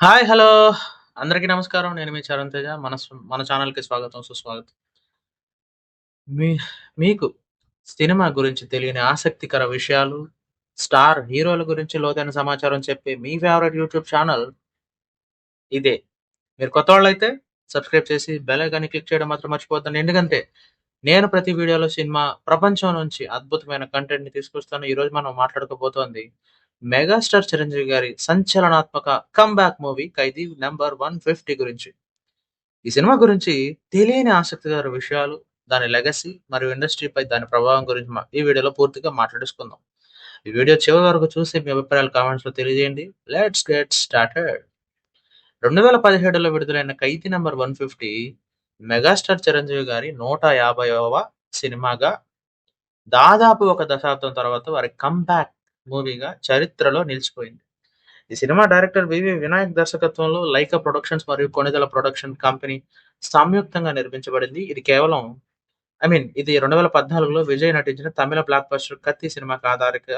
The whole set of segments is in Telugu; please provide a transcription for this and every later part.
హాయ్! హలో! అందరికీ నమస్కారం. నేను మీ చరణ్ తేజ. మన మన ఛానల్‌కి స్వాగతం, సుస్వాగతం. మీ మీకు సినిమా గురించి తెలియని ఆసక్తికర విషయాలు, స్టార్ హీరోల గురించి లోతైన సమాచారం చెప్పే మీ ఫేవరెట్ యూట్యూబ్ ఛానల్ ఇదే. మీరు కొత్తోళ్ళైతే సబ్స్క్రైబ్ చేసి బెల్ ఐకాన్‌ని క్లిక్ చేయడం మాత్రం మర్చిపోతాను ఎందుకంటే నేను ప్రతి వీడియోలో సినిమా ప్రపంచం నుంచి అద్భుతమైన కంటెంట్‌ని తీసుకొస్తాను. ఈరోజు మనం మాట్లాడుకోబోతోంది మెగాస్టార్ చిరంజీవి గారి సంచలనాత్మక comeback movie 'Khaidi number one fifty గురించి. ఈ సినిమా గురించి తెలియని ఆసక్తికర విషయాలు, దాని లెగసీ మరియు ఇండస్ట్రీపై దాని ప్రభావం గురించి ఈ వీడియోలో పూర్తిగా మాట్లాడేసుకుందాం. ఈ వీడియో చివరి వరకు చూసి మీ అభిప్రాయాలు కామెంట్స్‌లో తెలియజేయండి. Let's get started. 2017లో విడుదలైన 'ఖైదీ నంబర్ 150' మెగాస్టార్ చిరంజీవి గారి 150వ సినిమాగా దాదాపు ఒక దశాబ్దం తర్వాత వారి కంబ్యాక్ మూవీగా చరిత్రలో నిలిచిపోయింది. ఈ సినిమా డైరెక్టర్ వివి వినాయక్ దర్శకత్వంలో లైకా ప్రొడక్షన్స్ మరియు కొణిదెల ప్రొడక్షన్ కంపెనీ సంయుక్తంగా నిర్మించబడింది. ఇది కేవలం ఐ మీన్ ఇది 2014లో విజయ్ నటించిన తమిళ బ్లాక్ బస్టర్ 'కత్తి' సినిమాకి ఆధారిక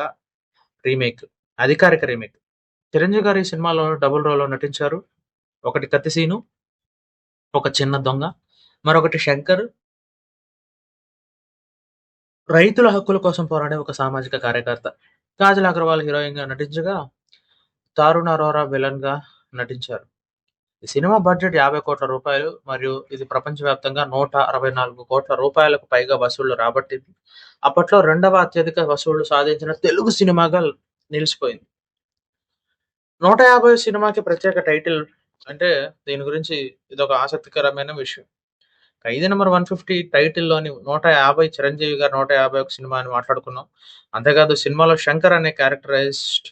రీమేక్. అధికారిక రీమేక్. చిరంజీవి గారు ఈ సినిమాలో డబుల్ రోల్‌లో నటించారు. ఒకటి 'కత్తి' సీను, ఒక చిన్న దొంగ, మరొకటి శంకర్ రైతుల హక్కుల కోసం పోరాడే ఒక సామాజిక కార్యకర్త. కాజల్ అగర్వాల్ హీరోయిన్‌గా నటించగా, తారుణ్ అరోరా విలన్‌గా నటించారు. ఈ సినిమా బడ్జెట్ 50 కోట్ల రూపాయలు మరియు ఇది ప్రపంచవ్యాప్తంగా 164 కోట్ల రూపాయలకు పైగా వసూళ్ళు రాబట్టింది. అప్పట్లో రెండవ అత్యధిక వసూళ్ళు సాధించిన తెలుగు సినిమాగా నిలిచిపోయింది. 150 సినిమాకి ప్రత్యేక టైటిల్ అంటే దీని గురించి ఇది ఒక ఆసక్తికరమైన విషయం. 'ఖైదీ నెంబర్ వన్ ఫిఫ్టీ టైటిల్‌లోని 150 చిరంజీవి గారి 151 సినిమా అని మాట్లాడుకున్నాం. అంతేకాదు సినిమాలో శంకర్ అనే క్యారెక్టరైజ్డ్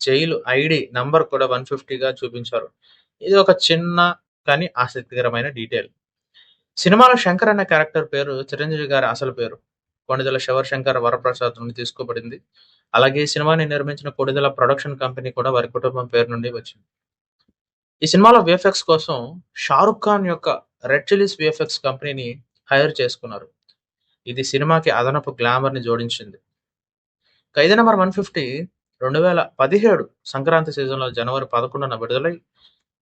జైలు ఐడి నంబర్ కూడా 150గా చూపించారు. ఇది ఒక చిన్న కానీ ఆసక్తికరమైన డీటెయిల్. సినిమాలో శంకర్ అనే క్యారెక్టర్ పేరు చిరంజీవి గారి అసలు పేరు. కొణిదల శివర్ శంకర్ వరప్రసాద్ నుండి తీసుకోబడింది. అలాగే ఈ సినిమాని నిర్మించిన కొణిదెల ప్రొడక్షన్ కంపెనీ కూడా వారి కుటుంబం పేరు నుండి వచ్చింది. ఈ సినిమాలో విఎఫ్ఎక్స్ కోసం షారుఖ్ ఖాన్ యొక్క రెడ్ చిల్లీస్ విఎఫ్ఎక్స్ కంపెనీని హైర్ చేసుకున్నారు. ఇది సినిమాకి అదనపు గ్లామర్‌ని జోడించింది. 'ఖైదీ నంబర్ 150' 2017 సంక్రాంతి సీజన్‌లో జనవరి 11న విడుదలై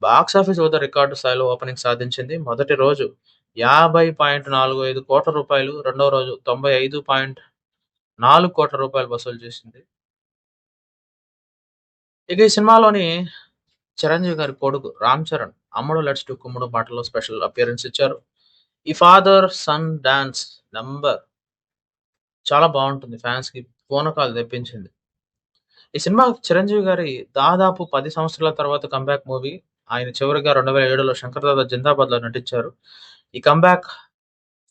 బాక్సాఫీస్ వద్ద రికార్డు స్థాయిలో ఓపెనింగ్ సాధించింది. మొదటి రోజు 50.45 కోట్ల రూపాయలు, రెండవ రోజు 95.4 కోట్ల రూపాయలు వసూలు చేసింది. ఇక ఈ సినిమాలోని చిరంజీవి గారి కొడుకు రామ్ చరణ్ అమ్మడు లెట్స్ టు కుమ్ముడు' పాటలో స్పెషల్ అపియరెన్స్ ఇచ్చారు. ఈ ఫాదర్ సన్ డాన్స్ నంబర్ చాలా బాగుంటుంది ఫ్యాన్స్కి పూనకాలు తెప్పించింది. ఈ సినిమా చిరంజీవి గారి దాదాపు పది సంవత్సరాల తర్వాత కంబ్యాక్ మూవీ. ఆయన చివరిగా 2007లో 'శంకర్ దాదా జిందాబాద్‌లో నటించారు. ఈ కమ్‌బ్యాక్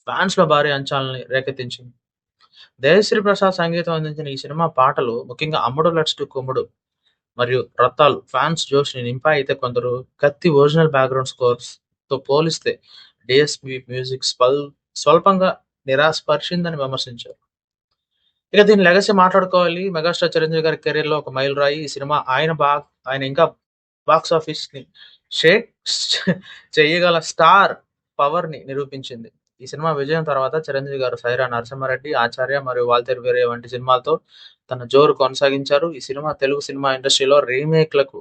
ఫ్యాన్స్‌లో భారీ అంచనాల్ని రేకెత్తించింది. దేవిశ్రీ ప్రసాద్ సంగీతం అందించిన ఈ సినిమా పాటలు ముఖ్యంగా 'అమ్ముడు లెట్స్ టు కుమ్ముడు' మరియు 'రత్తాలు' ఫ్యాన్స్ జోష్‌ని నింపా అయితే కొందరు 'కత్తి' ఒరిజినల్ బ్యాక్‌గ్రౌండ్ స్కోర్స్‌తో పోలిస్తే డిఎస్పి మ్యూజిక్ స్వల్ స్వల్పంగా నిరాశపరిచిందని విమర్శించారు. ఇక దీని లెగసీ మాట్లాడుకోవాలి. మెగాస్టార్ చిరంజీవి గారి కెరీర్‌లో ఒక మైలురాయి. ఈ సినిమా ఆయన బా ఆయన ఇంకా బాక్స్ ఆఫీస్ని షేక్ చేయగల స్టార్ పవర్‌ని నిరూపించింది. ఈ సినిమా విజయం తర్వాత చిరంజీవి గారు 'సైరా నరసింహారెడ్డి', 'ఆచార్య' మరియు 'వాల్తేరు వేరే వంటి సినిమాలతో తన జోరు కొనసాగించారు. ఈ సినిమా తెలుగు సినిమా ఇండస్ట్రీలో రీమేక్‌లకు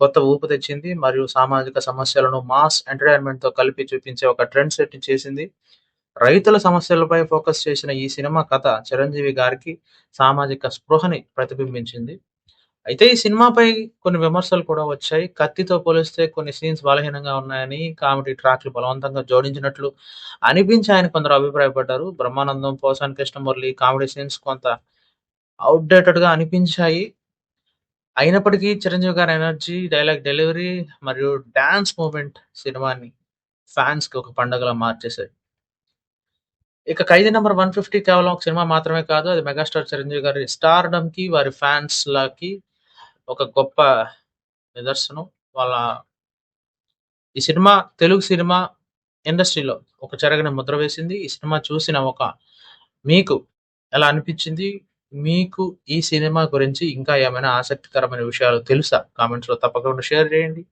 కొత్త ఊపు తెచ్చింది మరియు సామాజిక సమస్యలను మాస్ ఎంటర్‌టైన్‌మెంట్‌తో కలిపి చూపించే ఒక ట్రెండ్ సెట్ చేసింది. రైతుల సమస్యలపై ఫోకస్ చేసిన ఈ సినిమా కథ చిరంజీవి గారికి సామాజిక స్పృహని ప్రతిబింబించింది. అయితే ఈ సినిమాపై కొన్ని విమర్శలు కూడా వచ్చాయి. 'కత్తి'తో పోలిస్తే కొన్ని సీన్స్ బలహీనంగా ఉన్నాయని, కామెడీ ట్రాక్‌లు బలవంతంగా జోడించినట్లు అనిపించి ఆయన కొందరు అభిప్రాయపడ్డారు. బ్రహ్మానందం, పోసాని కృష్ణమురళి కామెడీ సీన్స్ కొంత ఔట్‌డేటెడ్‌గా అనిపించాయి. అయినప్పటికీ చిరంజీవి గారి ఎనర్జీ, డైలాగ్ డెలివరీ మరియు డాన్స్ మూమెంట్ సినిమాని ఫ్యాన్స్‌కి ఒక పండగలా మార్చేశాయి. ఇక 'ఖైదీ నెంబర్ వన్ ఫిఫ్టీ కేవలం ఒక సినిమా మాత్రమే కాదు. అది మెగాస్టార్ చిరంజీవి గారి స్టార్‌డమ్‌కి, వారి ఫ్యాన్స్‌లకి ఒక గొప్ప నిదర్శనం. వాళ్ళ ఈ సినిమా తెలుగు సినిమా ఇండస్ట్రీలో ఒక చెరగని ముద్ర వేసింది. ఈ సినిమా చూసిన ఒక మీకు ఎలా అనిపించింది? మీకు ఈ సినిమా గురించి ఇంకా ఏమైనా ఆసక్తికరమైన విషయాలు తెలుసా? కామెంట్స్‌లో తప్పకుండా షేర్ చేయండి.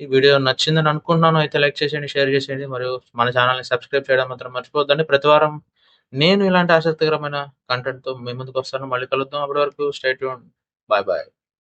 ఈ వీడియో నచ్చిందని అనుకుంటున్నాను. అయితే లైక్ చేసేయండి, షేర్ చేసేయండి మరియు మన ఛానల్ని సబ్స్క్రైబ్ చేయడం మాత్రం మర్చిపోద్దండి ప్రతి వారం నేను ఇలాంటి ఆసక్తికరమైన కంటెంట్‌తో మీ ముందుకొస్తాను. మళ్ళీ కలుద్దాం. అప్పటి వరకు స్టేట్ బాయ్ బాయ్.